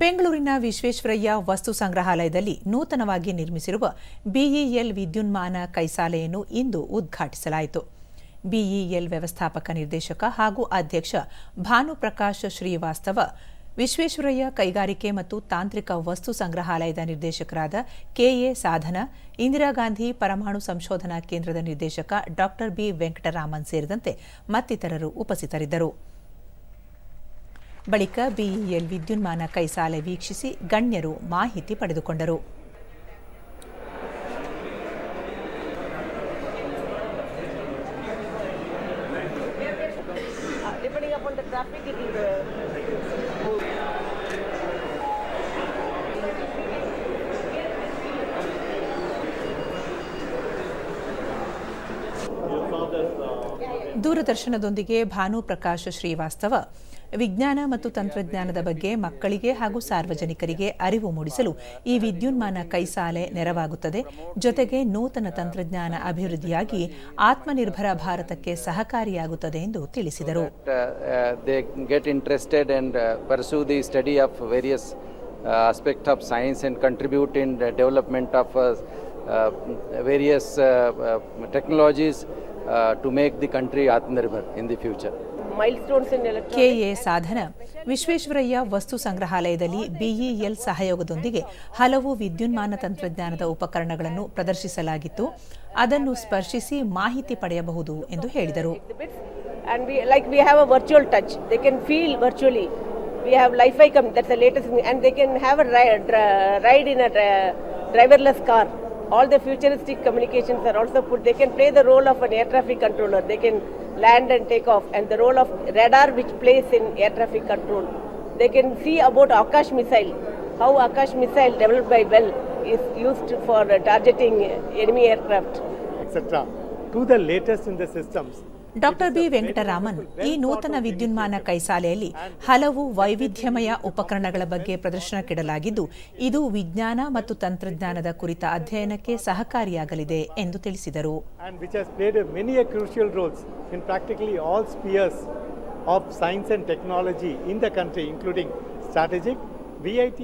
ಬೆಂಗಳೂರಿನ ವಿಶ್ವೇಶ್ವರಯ್ಯ ವಸ್ತು ಸಂಗ್ರಹಾಲಯದಲ್ಲಿ ನೂತನವಾಗಿ ನಿರ್ಮಿಸಿರುವ ಬಿಇಎಲ್ ವಿದ್ಯುನ್ಮಾನ ಕೈಸಾಲೆಯನ್ನು ಇಂದು ಉದ್ಘಾಟಿಸಲಾಯಿತು. ಬಿಇಎಲ್ ವ್ಯವಸ್ಥಾಪಕ ನಿರ್ದೇಶಕ ಹಾಗೂ ಅಧ್ಯಕ್ಷ ಭಾನುಪ್ರಕಾಶ್ ಶ್ರೀವಾಸ್ತವ, ವಿಶ್ವೇಶ್ವರಯ್ಯ ಕೈಗಾರಿಕೆ ಮತ್ತು ತಾಂತ್ರಿಕ ವಸ್ತು ಸಂಗ್ರಹಾಲಯದ ನಿರ್ದೇಶಕರಾದ ಕೆಎ ಸಾಧನ, ಇಂದಿರಾ ಗಾಂಧಿ ಪರಮಾಣು ಸಂಶೋಧನಾ ಕೇಂದ್ರದ ನಿರ್ದೇಶಕ ಡಾ ಬಿ ವೆಂಕಟರಾಮನ್ ಸೇರಿದಂತೆ ಮತ್ತಿತರರು ಉಪಸ್ಥಿತರಿದ್ದರು. ಬಳಿಕ ಬಿಇಎಲ್ ವಿದ್ಯುನ್ಮಾನ ಕೈಸಾಲೆ ವೀಕ್ಷಿಸಿ ಗಣ್ಯರು ಮಾಹಿತಿ ಪಡೆದುಕೊಂಡರು Your. ದೂರದರ್ಶನದೊಂದಿಗೆ ಭಾನು ಪ್ರಕಾಶ್ ಶ್ರೀವಾಸ್ತವ ವಿಜ್ಞಾನ ಮತ್ತು ತಂತ್ರಜ್ಞಾನದ ಬಗ್ಗೆ ಮಕ್ಕಳಿಗೆ ಹಾಗೂ ಸಾರ್ವಜನಿಕರಿಗೆ ಅರಿವು ಮೂಡಿಸಲು ಈ ವಿದ್ಯುನ್ಮಾನ ಕೈಸಾಲೆ ನೆರವಾಗುತ್ತದೆ. ಜೊತೆಗೆ ನೂತನ ತಂತ್ರಜ್ಞಾನ ಅಭಿವೃದ್ಧಿಯಾಗಿ ಆತ್ಮನಿರ್ಭರ ಭಾರತಕ್ಕೆ ಸಹಕಾರಿಯಾಗುತ್ತದೆ ಎಂದು ತಿಳಿಸಿದರು. Interested interested and uh, pursue the study of various contribute aspects of science and contribute in make the country Atmanirbhar in the future uh, technologies uh, to make the country Atmanirbhar in the future. Milestones in electronics. ಕೆಎ ಸಾಧನ ವಿಶ್ವೇಶ್ವರಯ್ಯ ವಸ್ತು ಸಂಗ್ರಹಾಲಯದಲ್ಲಿ BEL ಸಹಯೋಗದೊಂದಿಗೆ ಹಲವು ವಿದ್ಯುನ್ಮಾನ ತಂತ್ರಜ್ಞಾನದ ಉಪಕರಣಗಳನ್ನು ಪ್ರದರ್ಶಿಸಲಾಗಿತ್ತು ಅದನ್ನು ಸ್ಪರ್ಶಿಸಿ ಮಾಹಿತಿ ಪಡೆಯಬಹುದು ಎಂದು ಹೇಳಿದರು we like we have a virtual touch they can feel virtually we have li-fi come that's the latest and they can have a ride, ride in a dri- driverless car all the futuristic communications are also put they can play the role of an air traffic controller they can land and take off and the role of radar which plays in air traffic control they can see about akash missile how akash missile developed by bell is used for targeting enemy aircraft etc. to the latest in the systems. Doctor B Venkataraman ಈ ನೂತನ ವಿದ್ಯುನ್ಮಾನ ಕೈಸಾಲೆಯಲ್ಲಿ ಹಲವು ವೈವಿಧ್ಯಮಯ ಉಪಕರಣಗಳ ಬಗ್ಗೆ ಪ್ರದರ್ಶನಕ್ಕಿಡಲಾಗಿದ್ದು, ಇದು ವಿಜ್ಞಾನ ಮತ್ತು ತಂತ್ರಜ್ಞಾನದ ಕುರಿತ ಅಧ್ಯಯನಕ್ಕೆ ಸಹಕಾರಿಯಾಗಲಿದೆ ಎಂದು ತಿಳಿಸಿದರು. Which has played a many a crucial roles in